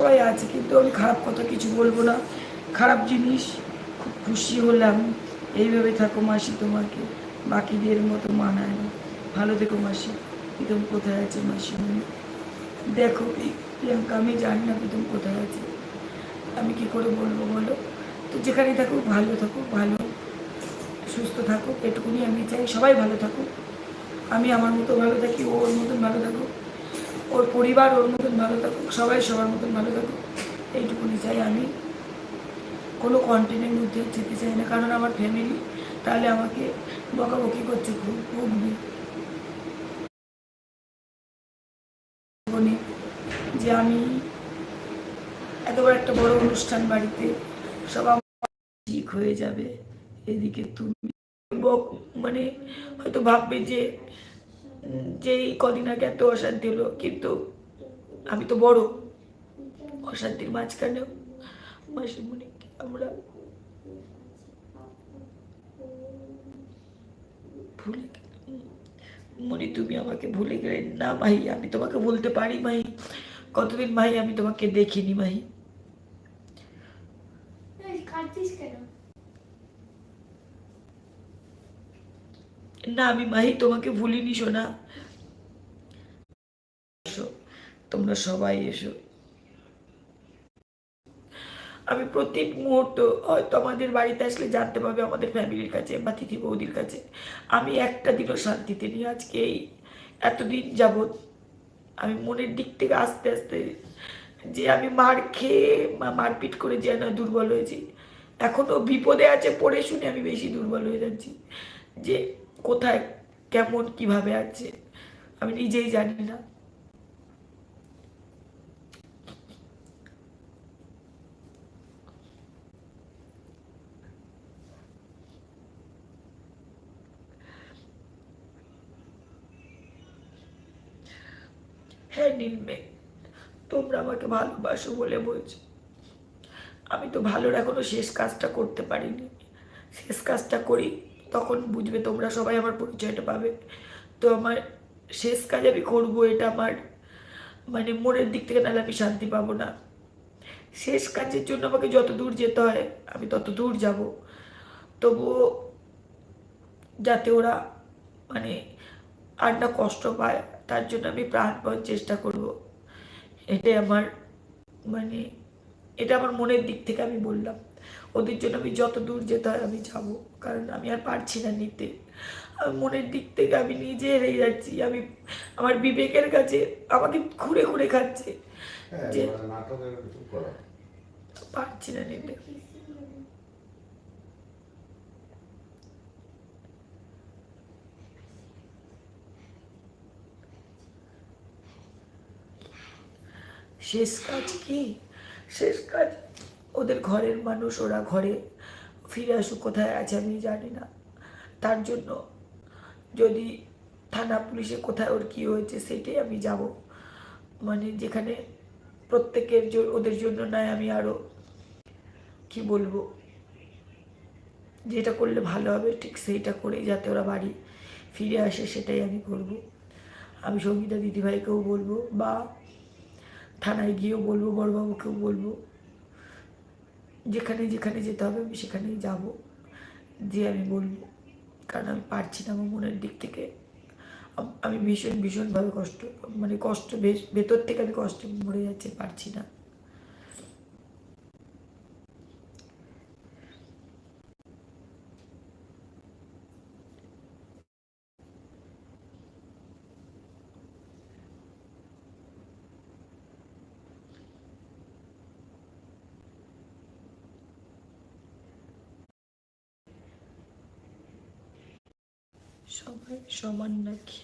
সবাই আছে, কিন্তু আমি খারাপ কথা কিছু বলব না। খারাপ জিনিস, খুব খুশি হলাম। এইভাবে থাকো মাসি তোমাকে। বাকিদের মতো মানায় না। ভালো থেকো মাসি। প্রীতম কোথায় আছে মাসি মনে? দেখো প্রি- প্রিয়াঙ্কা, আমি জানি না প্রীতম কোথায় আছে। আমি কি করে বলব বলো? তো যেখানে থাকুক ভালো থাকুক ভালো, সুস্থ থাকুক এটুকুনি আমি চাই। সবাই ভালো থাকুক। আমি আমার মতো ভালো থাকি ওর মতন ভালো থাকুক। ওর পরিবার ওর মতন ভালো থাকুক, সবাই সবার মতন ভালো থাকুক, এইটুকুনি চাই আমি। কোনো কন্টেন্টের মধ্যে যেতে চাই না, কারণ আমার ফ্যামিলি তাহলে আমাকে বকাবকি করছে খুব বলি যে আমি এত বড় একটা বড় অনুষ্ঠান বাড়িতে, সব ঠিক হয়ে যাবে, এদিকে তুমি মানে হয়তো ভাববে যে যে কদিন আগে এত অশান্তি হলো, কিন্তু আমি তো বড়। অশান্তির মাঝখানেও মাসিমণিকে আমরা ভুলে। মনি তুমি আমাকে ভুলে গেলে না মাহি, আমি তোমাকে বলতে পারি মাহি। কতদিন মাহি, আমি তোমাকে দেখিনি মাহি। কাঁদছিস কেন? না, আমি মাহি, তোমাকে ভুলিনি শোনা এসো, তোমরা সবাই এসো। আমি প্রত্যেক মুহূর্ত হয়তো আমাদের বাড়িতে আসলে জানতে পারবে আমাদের ফ্যামিলির কাছে, বা তিথি বৌদির কাছে। আমি একটা দিনও শান্তিতে নিয়ে আজকে এই এতদিন যাবৎ। আমি মনের দিক থেকে আস্তে আস্তে যে আমি মার খেয়ে মারপিট করে যে না দুর্বল হয়েছি এখনও বিপদে আছে পড়ে শুনে আমি বেশি দুর্বল হয়ে যাচ্ছি। যে কোথায়, কেমন, কীভাবে আছে, আমি নিজেই জানি না। হ্যাঁ নীলমে, তোমরা আমাকে ভালোবাসো বলে বলছো। আমি তো ভালোর এখনও শেষ কাজটা করতে পারিনি। শেষ কাজটা করি তখন বুঝবে তোমরা সবাই আমার পরিচয়টা পাবে। তো আমার শেষ কাজ আমি করব, এটা আমার মানে মনের দিক থেকে নাহলে আমি শান্তি পাবো না। শেষ কাজের জন্য আমাকে যত দূর যেতে হয়, আমি তত দূর যাব। তবুও যাতে ওরা মানে আর না কষ্ট পায়, তার জন্য আমি প্রাণপণ চেষ্টা করব। এটাই আমার মানে এটা আমার মনের দিক থেকে আমি বললাম। ওদের জন্য আমি যত দূর যেতে হয় আমি যাব কারণ আমি আর পারছি না নিতে। আমি মনের দিক থেকে আমি নিজে হেরে যাচ্ছি আমি আমার বিবেকের কাছে আমাকে ঘুরে ঘুরে খাচ্ছে। হ্যাঁ, যে পারছি না নিতে। শেষ কাজ কি? শেষ কাজ। ওদের ঘরের মানুষ, ওরা ঘরে ফিরে আসুক, কোথায় আছে আমি জানি না। তার জন্য যদি থানা পুলিশে কোথায় ওর কী হয়েছে সেটাই আমি যাব। মানে যেখানে প্রত্যেকের ওদের জন্য নয়, আমি আরও কি বলব? যেটা করলে ভালো হবে, ঠিক সেইটা করে যাতে ওরা বাড়ি ফিরে আসে, সেটাই আমি করব। আমি সঙ্গীতা দিদিভাইকেও বলব, বা থানায় গিয়েও বলব, বড়বাবুকেও বলব। যেখানে যেখানে যেতে হবে আমি সেখানেই যাব। যে আমি বলব, কারণ আমি পারছি না আমার মনের দিক থেকে। আমি ভীষণ, ভীষণভাবে কষ্ট মানে কষ্ট ভেতর থেকে আমি কষ্টে মরে যাচ্ছে, পারছি না। সবাই সমান নাকি?